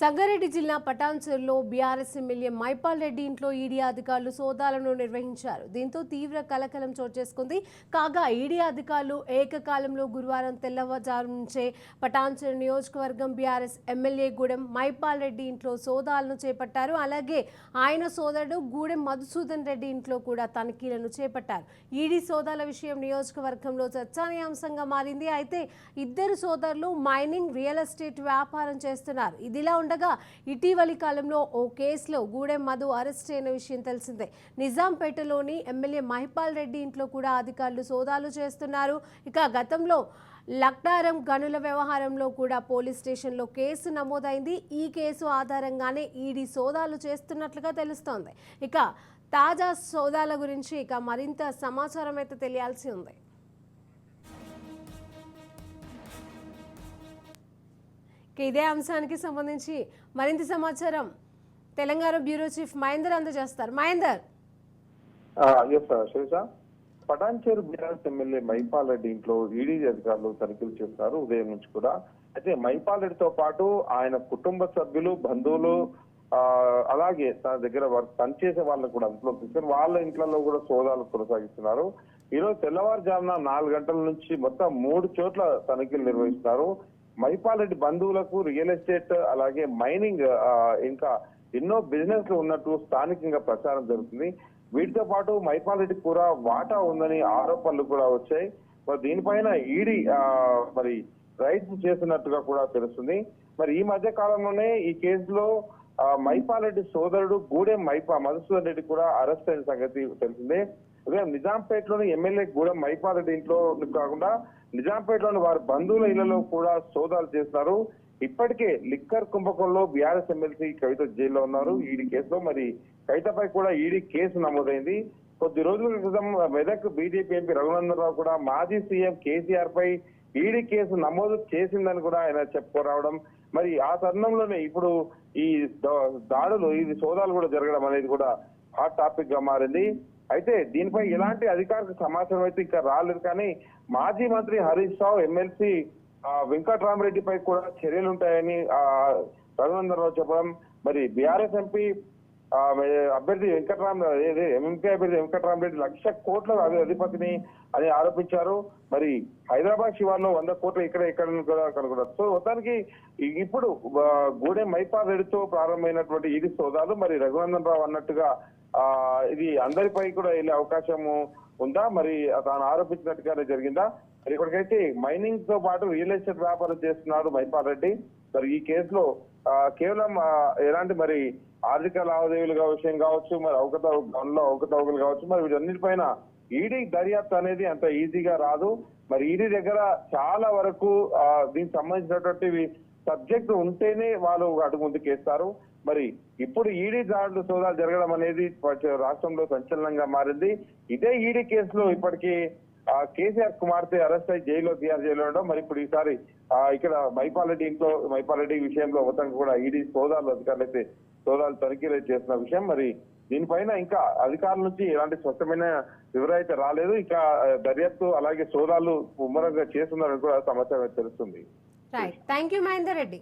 సంగారెడ్డి జిల్లా పటాన్చెరులో BRS MLA Mahipal Reddy ఇంట్లో ఈడీ అధికారులు సోదాలను నిర్వహించారు. దీంతో తీవ్ర కలకలం చోటు చేసుకుంది. కాగా ఈడీ అధికారులు ఏకకాలంలో గురువారం తెల్లవారుజాము నుంచే పటాన్చెరు నియోజకవర్గం బీఆర్ఎస్ ఎమ్మెల్యే గూడెం మైపాల్ రెడ్డి ఇంట్లో సోదాలను చేపట్టారు. అలాగే ఆయన సోదరుడు గూడెం మధుసూదన్ రెడ్డి ఇంట్లో కూడా తనిఖీలను చేపట్టారు. ఈడీ సోదాల విషయం నియోజకవర్గంలో చర్చానీయాంశంగా మారింది. అయితే ఇద్దరు సోదరులు మైనింగ్ రియల్ ఎస్టేట్ వ్యాపారం చేస్తున్నారు. ఇదిలా ఉండగా ఇటీవలి కాలంలో ఓ కేసులో గూడెం మధు అరెస్ట్ అయిన విషయం తెలిసిందే. నిజాంపేటలోని ఎమ్మెల్యే మహిపాల్ రెడ్డి ఇంట్లో కూడా అధికారులు సోదాలు చేస్తున్నారు. ఇక గతంలో లక్డారం గనుల వ్యవహారంలో కూడా పోలీస్ స్టేషన్లో కేసు నమోదైంది. ఈ కేసు ఆధారంగానే ఈడీ సోదాలు చేస్తున్నట్లుగా తెలుస్తోంది. ఇక తాజా సోదాల గురించి ఇక మరింత సమాచారం అయితే తెలియాల్సి ఉంది. ఇదే అంశానికి సంబంధించి మరింత సమాచారం తెలంగాణ బ్యూరో చీఫ్ మహేందర్ అందజేస్తారు. మహేందర్. పటాన్చేరు బీఆర్ఎస్ ఎమ్మెల్యే మైపాల్ రెడ్డి ఇంట్లో ఈడీ అధికారులు తనిఖీలు చేస్తున్నారు ఉదయం నుంచి కూడా. అయితే మైపాల్ రెడ్డితో పాటు ఆయన కుటుంబ సభ్యులు బంధువులు అలాగే తన దగ్గర వర్క్ పనిచేసే వాళ్ళని కూడా అందులో తీసుకొని వాళ్ళ ఇంట్లో కూడా సోదాలు కొనసాగిస్తున్నారు. ఈ రోజు తెల్లవారుజామున నాలుగు గంటల నుంచి మొత్తం మూడు చోట్ల తనిఖీలు నిర్వహిస్తున్నారు. మైపాల్ రెడ్డి బంధువులకు రియల్ ఎస్టేట్ అలాగే మైనింగ్ ఇంకా ఎన్నో బిజినెస్లు ఉన్నట్టు స్థానికంగా ప్రచారం జరుగుతుంది. వీటితో పాటు మైపాల్ రెడ్డి కూడా వాటా ఉందని ఆరోపణలు కూడా వచ్చాయి. మరి దీనిపైన ఈడీ మరి రైట్స్ చేస్తున్నట్టుగా కూడా తెలుస్తుంది. మరి ఈ మధ్య కాలంలోనే ఈ కేసులో ఆ, రెడ్డి సోదరుడు గూడెం మైపా మధుసూదన్ రెడ్డి కూడా అరెస్ట్ అయిన సంగతి తెలిసిందే. ఉదయం నిజాంపేటలోని ఎమ్మెల్యే గూడెం మైపాల్ రెడ్డి ఇంట్లో కాకుండా నిజాంపేటలోని వారి బంధువుల ఇళ్ళలో కూడా సోదాలు చేస్తున్నారు. ఇప్పటికే లిక్కర్ కుంభకోణంలో బీఆర్ఎస్ ఎమ్మెల్సీ కవిత జైల్లో ఉన్నారు. ఈడీ కేసులో మరి కవితపై కూడా ఈడీ కేసు నమోదైంది. కొద్ది రోజుల క్రితం మెదక్ బీజేపీ ఎంపీ రఘునందనరావు కూడా మాజీ సీఎం కేసీఆర్ పై ఈడీ కేసు నమోదు చేసిందని కూడా ఆయన చెప్పుకోరావడం. మరి ఆ తరుణంలోనే ఇప్పుడు ఈ దాడులు ఈ సోదాలు కూడా జరగడం అనేది కూడా హాట్ టాపిక్గా మారింది. అయితే దీనిపై ఎలాంటి అధికారిక సమాచారం అయితే ఇంకా రాలేదు కానీ మాజీ మంత్రి హరీష్ రావు ఎమ్మెల్సీ వెంకట్రామరెడ్డిపై కూడా చర్యలు ఉంటాయని ఆ, రఘునందనరావు చెప్పడం. మరి బీఆర్ఎస్ ఎంపీ అభ్యర్థి వెంకటరామరెడ్డి ఎంపీ అభ్యర్థి వెంకటరామరెడ్డి లక్ష కోట్ల అధిపతిని అని ఆరోపించారు. మరి హైదరాబాద్ శివార్లో వంద కోట్లు ఇక్కడ ఇక్కడ కూడా కనుగొన్నారు సో మొత్తానికి ఇప్పుడు గూడెం మైపాల్ రెడ్డితో ప్రారంభమైనటువంటి ఇది సోదాలు. మరి రఘునందన్ రావు అన్నట్టుగా ఇది అందరిపై కూడా వెళ్ళే అవకాశము ఉందా? మరి తాను ఆరోపించినట్టుగానే జరిగిందా? మరి ఇప్పటికైతే మైనింగ్తో పాటు రియల్ ఎస్టేట్ వ్యాపారం చేస్తున్నాడు మైపాల్ రెడ్డి. మరి ఈ కేసులో కేవలం ఎలాంటి మరి ఆర్థిక లావాదేవీలుగా విషయం కావచ్చు మరి అవకత గనుల అవకతవకలు కావచ్చు మరి వీటన్నిటిపైన ఈడీ దర్యాప్తు అనేది అంత ఈజీగా రాదు. మరి ఈడీ దగ్గర చాలా వరకు దీనికి సంబంధించినటువంటి సబ్జెక్ట్ ఉంటేనే వాళ్ళు అడుగు ముందుకేస్తారు మరి ఇప్పుడు ఈడీ దాడులు సోదాలు జరగడం అనేది రాష్ట్రంలో సంచలనంగా మారింది. ఇదే ఈడీ కేసులో ఇప్పటికీ ఆ కేసీఆర్ కుమార్తె అరెస్ట్ అయి జైల్లో తీఆర్ జైల్లో ఉండడం. మరి ఇప్పుడు ఈసారి ఆ ఇక్కడ మైపాలరెడ్డి ఇంట్లో మైపాలరెడ్డి విషయంలో మొత్తం కూడా ఈడీ సోదాలు అధికారులు అయితే సోదాలు తనిఖీలు చేస్తున్న విషయం. మరి దీనిపైన ఇంకా అధికారుల నుంచి ఎలాంటి స్పష్టమైన వివరం అయితే రాలేదు. ఇంకా దర్యాప్తు అలాగే సోదాలు ముమ్మరంగా చేస్తున్నారని కూడా సమాచారం తెలుస్తుంది. Right thank you Mahender Reddy